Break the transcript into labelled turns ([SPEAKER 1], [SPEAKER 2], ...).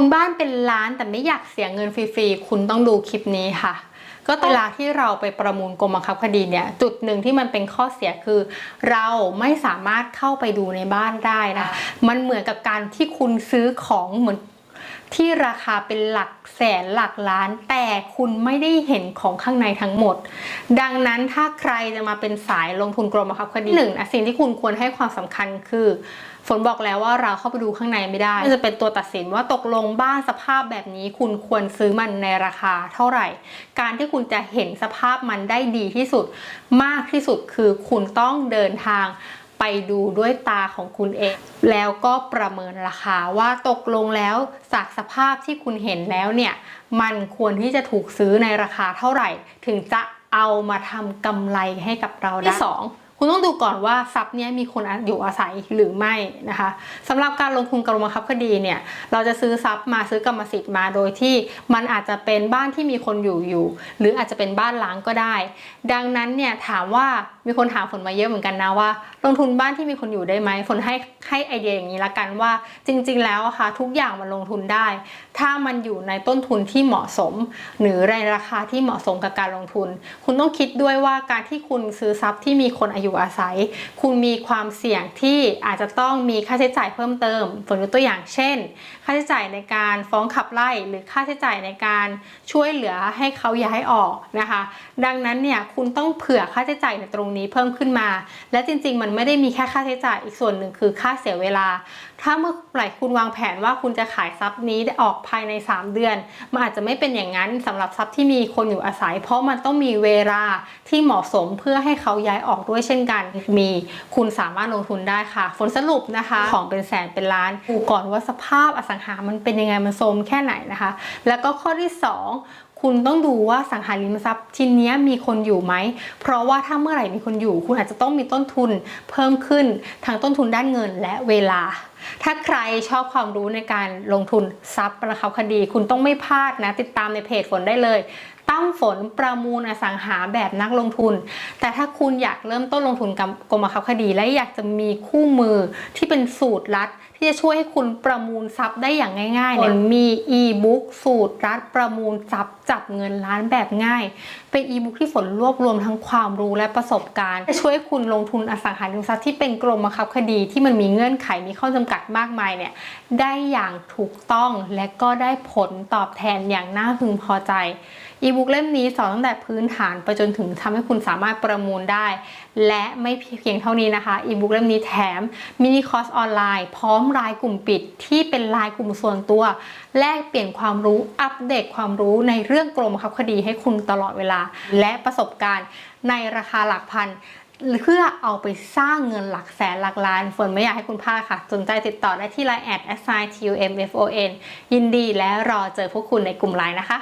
[SPEAKER 1] มูลบ้านเป็นล้านแต่ไม่อยากเสียเงินฟรีๆ คุณต้องดูคลิปนี้ค่ะ ก็เวลาที่เราไปประมูลกรมบังคับคดีเนี่ย จุดหนึ่งที่มันเป็นข้อเสียคือ เราไม่สามารถเข้าไปดูในบ้านได้นะ มันเหมือนกับการที่คุณซื้อของเหมือน ที่ราคาเป็นหลักแสนหลักล้าน แต่คุณไม่ได้เห็นของข้างในทั้งหมด ดังนั้นถ้าใครจะมาเป็นสายลงทุนกรมบังคับคดีหนึ่งนะสิ่งที่คุณควรให้ความสำคัญคือฝนบอกแล้วว่าเราเข้าไปดูข้างในไม่ได้จะเป็นตัวตัดสินว่าตกลงบ้านสภาพแบบนี้ คุณควรซื้อมันในราคาเท่าไหร่ การที่คุณจะเห็นสภาพมันได้ดีที่สุด มากที่สุดคือคุณต้องเดินทาง ไปดูด้วยตาของคุณเอง แล้วก็ประเมินราคาว่าตกลงแล้วจากสภาพที่คุณเห็นแล้วเนี่ยมันควรที่จะถูกซื้อในราคาเท่าไหร่ ถึงจะเอามาทำกำไรให้กับเราได้ที่สองคุณต้องดูก่อนว่าทรัพย์นี้มีคนอยู่อาศัยหรือไม่นะคะสำหรับการลงทุนกรมบังคับคดีเนี่ยเราจะซื้อทรัพย์มาซื้อกรรมสิทธิ์มาโดยที่มันอาจจะเป็นบ้านที่มีคนอยู่อยู่ หรืออาจจะเป็นบ้านล้างก็ได้ ดังนั้นเนี่ยถามว่า มีคนถามฝนมาเยอะเหมือนกันนะว่า ลงทุนบ้านที่มีคนอยู่ได้ไหมฝนให้ให้ไอเดียอย่างนี้ละกันว่า จริง ๆ แล้วอะค่ะทุกอย่างมันลงทุนได้ ถ้ามันอยู่ในต้นทุนที่เหมาะสม หรือในราคาที่เหมาะสมกับการลงทุน คุณต้องคิดด้วยว่าการที่คุณซื้อทรัพย์ที่มีคนอายุอาศัย คุณมีความเสี่ยงที่อาจจะต้องมีค่าใช้จ่ายเพิ่มเติมฝนยกตัวอย่างเช่น ค่าใช้จ่ายในการฟ้องขับไล่หรือค่าใช้จ่ายในการช่วยเหลือให้เขาย้ายออกนะคะ ดังนั้นเนี่ยคุณต้องเผื่อค่าใช้จ่ายในตรงนี้เพิ่มขึ้นมา และจริง ๆ มันไม่ได้มีแค่ค่าใช้จ่ายอีกส่วนหนึ่งคือค่าเสียเวลา ถ้าเมื่อไหร่คุณวางแผนว่าคุณจะขายทรัพย์นี้ได้ออกภายใน 3 เดือน มันอาจจะไม่เป็นอย่างนั้นสำหรับทรัพย์ที่มีคนอยู่อาศัย เพราะมันต้องมีเวลาที่เหมาะสมเพื่อให้เขาย้ายออกด้วยเช่นกัน มีคุณสามารถลงทุนได้ค่ะผลสรุปนะคะของเป็นแสนเป็นล้านดูก่อนว่าสภาพอสังหามันเป็นยังไงมันโทมแค่ไหนนะคะ แล้วก็ข้อที่ 2 คุณต้องดูว่าสังหาริมทรัพย์ชิ้นนี้มีคนอยู่ไหม เพราะว่าถ้าเมื่อไหร่มีคนอยู่ คุณอาจจะต้องมีต้นทุนเพิ่มขึ้นทั้งต้นทุนด้านเงินและเวลา ถ้าใครชอบความรู้ในการลงทุนทรัพย์ประคับคดี คุณต้องไม่พลาดนะ ติดตามในเพจฝนได้เลย ตั้มฝนประมูลอสังหาแบบนักลงทุน แต่ถ้าคุณอยากเริ่มต้นลงทุนกับกรมบังคับคดี และอยากจะมีคู่มือที่เป็นสูตรลัด ที่จะช่วยให้คุณประมูลทรัพย์ได้อย่างง่ายๆเนี่ยมีอีบุ๊กสูตรรัดประมูลทรัพย์จับเงินล้านแบบง่าย เป็นอีบุ๊กที่ฝนรวบรวมทั้งความรู้และประสบการณ์จะช่วยให้คุณลงทุนอสังหาริมทรัพย์ที่เป็นกรมบังคับคดีที่มันมีเงื่อนไขมีข้อจำกัดมากมายเนี่ยได้อย่างถูกต้องและก็ได้ผลตอบแทนอย่างน่าพึงพอใจอีบุ๊กเล่มนี้สอนตั้งแต่พื้นฐานไปจนถึงทำให้คุณสามารถประมูลได้ และไม่เพียงเท่านี้นะคะอีบุ๊กเล่มนี้แถมมินิคอร์สออนไลน์พร้อมรายกลุ่มปิดที่เป็นรายกลุ่มส่วนตัว แลกเปลี่ยนความรู้อัปเดตความรู้ในเรื่องกรมคับคดีให้คุณตลอดเวลา และประสบการณ์ในราคาหลักพัน เพื่อเอาไปสร้างเงินหลักแสนหลักล้านฝนไม่อยากให้คุณพลาดค่ะ สนใจติดต่อได้ที่ Line แอด assign tumfon ยินดีและรอเจอพวกคุณในกลุ่มไลน์นะคะ